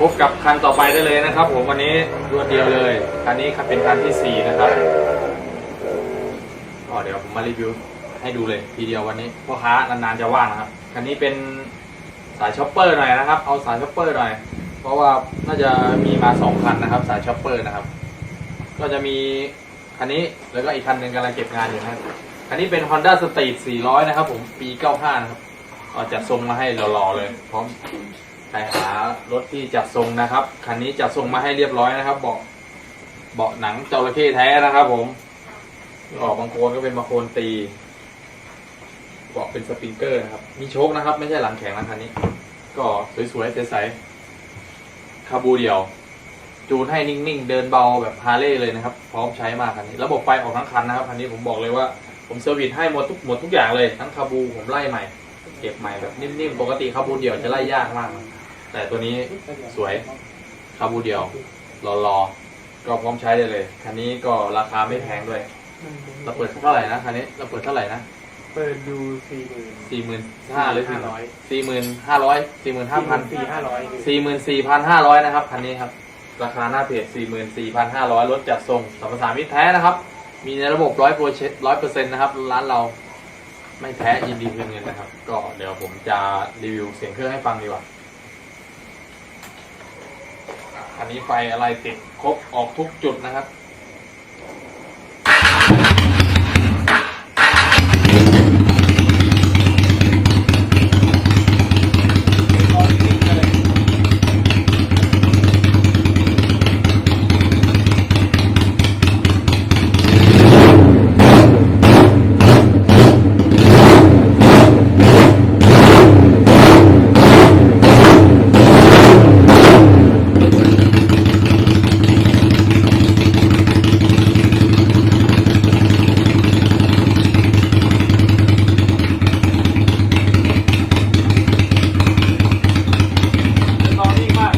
พบกับคันต่อไปได้เลยนะครับ ผมวันนี้รวดเดียวเลยคันนี้คันเป็นคันที่สี่นะครับก็เดี๋ยวผมมารีวิวให้ดูเลยทีเดียววันนี้พ่อค้านานๆจะว่างนะครับคันนี้เป็นสายช็อปเปอร์หน่อยนะครับ เอาสายช็อปเปอร์หน่อย เพราะว่าน่าจะมีมาสองคันนะครับ สายช็อปเปอร์นะครับ ก็จะมีคันนี้แล้วก็อีกคันหนึ่งกำลังเก็บงานอยู่นะครับคันนี้เป็น Honda Street 400 นะครับ ผมปี 95 นะครับก็จัดทรงมาให้หล่อๆเลย พร้อม ใครหารถที่จัดทรงนะครับ คันนี้จัดทรงมาให้เรียบร้อยนะครับ เบาะเบาะหนังจระเข้แท้นะครับ ผมออกบางโคนก็เป็นบางโคนตีเบาะเป็นสปริงเกอร์นะครับ มีโชคนะครับ ไม่ใช่หลังแข็งนะคันนี้ ก็สวยๆใสๆคาบูเดียว จูนให้นิ่งๆ เดินเบาแบบฮาร์เลย์เลยนะครับ พร้อมใช้มากคันนี้ ระบบไฟออกทั้งคันนะครับคันนี้ผมบอกเลยว่าผมเซอร์วิสให้หมดทุกหมดทุกอย่างเลยทั้งคาบูผมไล่ใหม่เก็บใหม่แบบนิ่มๆ ปกติคาบูเดียวจะไล่ยากมาก แต่ตัวนี้สวยคาบูเดียวรอๆก็พร้อมใช้ได้เลย คันนี้ก็ราคาไม่แพงด้วย เราเปิดเท่าไหร่นะคันนี้ เราเปิดเท่าไหร่นะเปิดอยู่สี่หมื่นสี่หมื่นห้าหรือห้าร้อยสี่หมื่นห้าร้อยสี่หมื่นห้าพันสี่ห้าร้อยสี่หมื่นสี่พันห้าร้อยนะครับคันนี้ครับ ราคาหน้าเพจสี่หมื่นสี่พันห้าร้อยรถจัดส่งสัมปทานมิตรแท้นะครับ มีในระบบร้อยโปรเชร้อยเปอร์เซ็นต์นะครับ ร้านเราไม่แท้ยินดีคืนเงินนะครับ ก็เดี๋ยวผมจะรีวิวเสียงเครื่องให้ฟังดีกว่า อันนี้ไฟอะไรติดครบออกทุกจุดนะครับ ตอนนี้มาก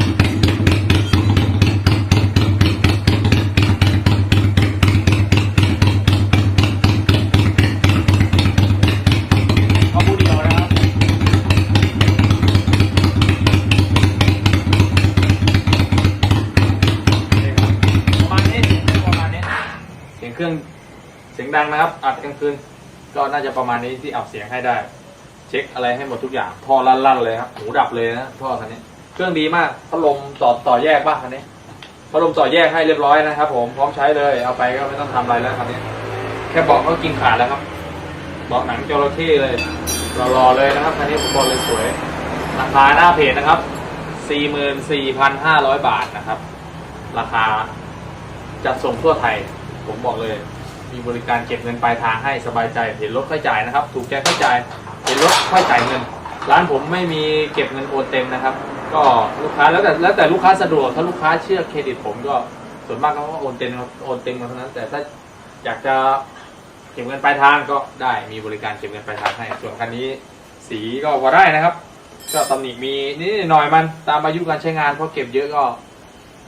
เอาบูเดียวนะครับประมาณนี้ประมาณนี้เสี ยงเครื่องเสียงดังนะครับ อัดกลางคืนก็น่าจะประมาณนี้ที่อับเสียงให้ได้ เช็คอะไรให้หมดทุกอย่างท่อลั่นๆเลยครับหูดับเลยนะท่อคันนี้ เครื่องดีมากพัดลมต่อต่อแยกป่ะคันนี้พัดลมต่อแยกให้เรียบร้อยนะครับ ผมพร้อมใช้เลยเอาไปก็ไม่ต้องทำอะไรแล้วคันนี้ แค่บอกก็กินขาดแล้วครับบาะหนังจระเข้เลยรอๆเลยนะครับคันนี้ผมบอกเลยสวยราคาหน้าเพจนะครับ 44,500 บาทนะครับ ราคาจัดส่งทั่วไทย ผมบอกเลย มีบริการเก็บเงินปลายทางให้สบายใจเห็นรถค่อยจ่ายนะครับ ถูกใจค่อยจ่ายเห็นรถค่อยจ่ายเงิน ร้านผมไม่มีเก็บเงินโอนเต็มนะครับ ก็ลูกค้าแล้วแต่แล้วแต่ลูกค้าสะดวกถ้าลูกค้าเชื่อเครดิตผมก็ส่วนมากเขาก็โอนเต็มโอนเต็มมาเท่านั้นแต่ถ้าอยากจะเก็บเงินปลายทางก็ได้มีบริการเก็บเงินปลายทางให้ส่วนคันนี้สีก็พอได้นะครับ ก็ตำหนิมีนิดหน่อยมันตามอายุการใช้งานเพราะเก็บเยอะก็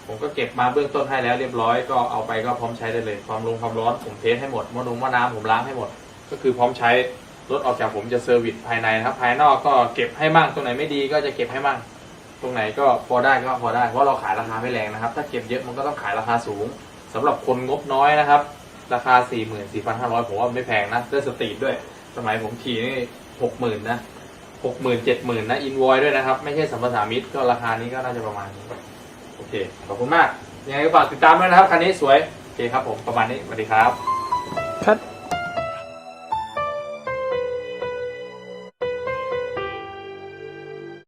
ผมก็เก็บมาเบื้องต้นให้แล้วเรียบร้อยก็เอาไปก็พร้อมใช้ได้เลยความลงความร้อนผมเทสให้หมดมอนุงหมอน้ำผมล้างให้หมด ก็คือพร้อมใช้รถออกจากผมจะเซอร์วิสภายในนะครับ ภายนอกก็เก็บให้มั่งตรงไหนไม่ดีก็จะเก็บให้มั่งตรงไหนก็พอได้ก็พอได้เพราะเราขายราคาไม่แรงนะครับ ถ้าเก็บเยอะมันก็ต้องขายราคาสูงสำหรับคนงบน้อยนะครับ ราคา 4 4 5 0 0ผมว่าไม่แพงนะด้วยสตรีทด้วย สมัยผมขี่นี่หกหมื่นนะหกหมื่นเจ็ดหมื่นนะอินวอยด้วยนะครับ ไม่ใช่สัมปทานมิตรก็ราคานี้ก็น่าจะประมาณนี้ เคขอบคุณมากยังไงก็ฝากติดตามด้วยนะครับคันนี้สวยโอเคครับผมประมาณนี้สวัสดีครับ